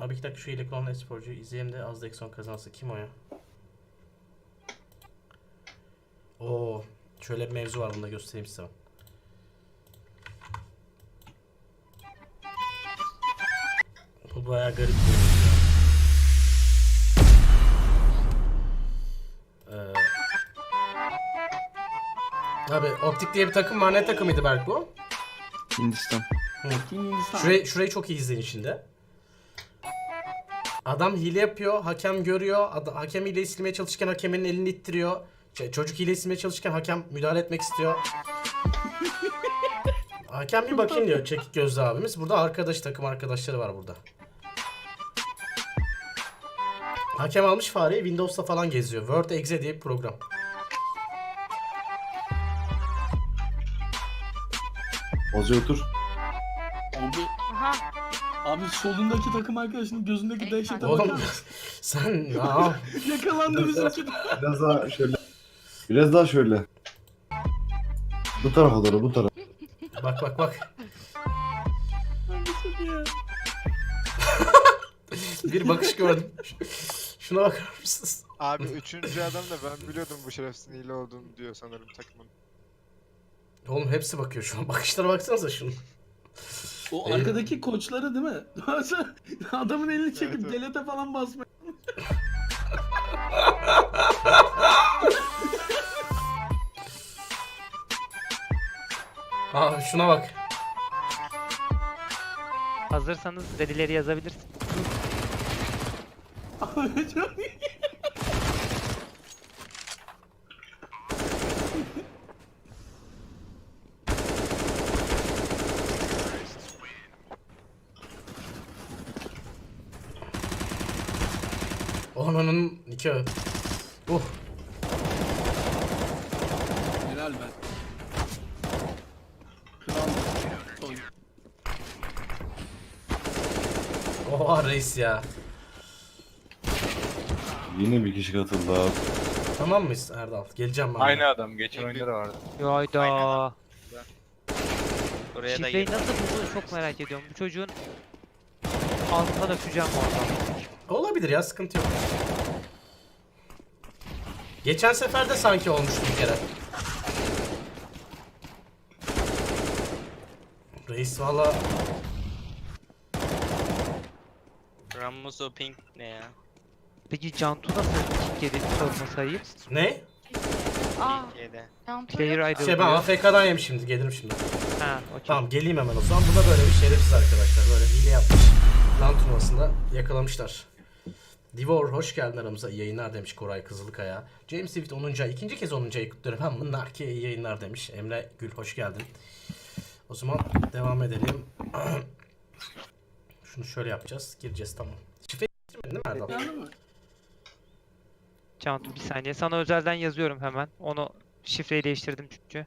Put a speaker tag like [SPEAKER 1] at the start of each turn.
[SPEAKER 1] Abi iki dakika şu hile kullanan esporcuyu izleyelim de az da ekson kazansın. Kim o ya? Oo, şöyle bir mevzu var bunu da göstereyim size. Bu bayağı garip bir mevzu. Ee, Abi optik diye bir takım var. Ne takımıydı Berk bu?
[SPEAKER 2] Hindistan.
[SPEAKER 3] Hindistan.
[SPEAKER 1] Şurayı, şurayı çok iyi izleyin şimdi. Adam hile yapıyor, hakem görüyor. Ad- hakem hileyi silmeye çalışırken hakemin elini ittiriyor. Ç- çocuk hileyi silmeye çalışırken hakem müdahale etmek istiyor. hakem bir bakın diyor çekik gözlü abimiz. Burada arkadaş takım arkadaşları var burada. Hakem almış fareyi Windows'ta falan geziyor. Word Exe diye bir program.
[SPEAKER 4] Ozi otur.
[SPEAKER 3] Abi,
[SPEAKER 5] Aha.
[SPEAKER 3] Abi solundaki takım arkadaşının gözündeki dehşete bakar
[SPEAKER 1] Oğlum
[SPEAKER 3] mısın?
[SPEAKER 1] sen ya.
[SPEAKER 3] Yakalandı bizimki de.
[SPEAKER 4] Biraz daha şöyle. Biraz daha şöyle. Bu tarafa doğru bu tarafa.
[SPEAKER 1] Bak bak bak. Bir bakış gördüm. Şuna bakar mısınız?
[SPEAKER 6] Abi üçüncü adam da ben biliyordum bu şerefsizin hile olduğunu diyor sanırım takımın.
[SPEAKER 1] Oğlum hepsi bakıyor şu an. Bakışlara baksanıza şunun.
[SPEAKER 3] O
[SPEAKER 1] Değil.
[SPEAKER 3] arkadaki koçları değil mi? Adamın elini çekip
[SPEAKER 6] Evet, evet.
[SPEAKER 3] delete falan basmaya.
[SPEAKER 1] Aa şuna bak.
[SPEAKER 5] Hazırsanız dedileri yazabilirsin.
[SPEAKER 3] Çok iyi.
[SPEAKER 1] Onun nikahı. Uh.
[SPEAKER 3] Helal be. Kral. Oy.
[SPEAKER 1] Oha reis ya.
[SPEAKER 4] Yine bir kişi katıldı abi.
[SPEAKER 1] Tamam mıyız Erdal? Geleceğim ben.
[SPEAKER 2] Aynı adam. Geçen oyunda da vardı.
[SPEAKER 5] Hayda.
[SPEAKER 2] Buraya da
[SPEAKER 5] Şifreyi nasıl bulduğunu çok merak ediyorum. Bu çocuğun altından öpeceğim oradan.
[SPEAKER 1] Olabilir ya sıkıntı yok. Geçen sefer de sanki olmuştu bir kere. Reis valla
[SPEAKER 2] Ramos o pink ne ya?
[SPEAKER 5] Peki Cantu nasıl kick yedi sorması ayıp?
[SPEAKER 1] ne?
[SPEAKER 5] Aa.
[SPEAKER 2] Pink yedi.
[SPEAKER 5] Player ayrılıyor.
[SPEAKER 1] Şey ben AFK'dan yemiş şimdi gelirim şimdi.
[SPEAKER 5] Ha, okey.
[SPEAKER 1] Tamam geleyim hemen o zaman. Bu da böyle bir şerefsiz arkadaşlar. Böyle hile yapmış. Lan turnuvasında yakalamışlar. Divor hoş geldin aramıza. İyi yayınlar demiş Koray Kızılkaya. James Swift 10. ay. ikinci kez 10. ayı kutluyorum. Ben bunlar ki iyi yayınlar demiş. Emre Gül hoş geldin. O zaman devam edelim. Şunu şöyle yapacağız. Gireceğiz tamam. Şifre değil mi Erdal?
[SPEAKER 5] Cantu bir saniye. Sana özelden yazıyorum hemen. Onu şifreyi değiştirdim çünkü.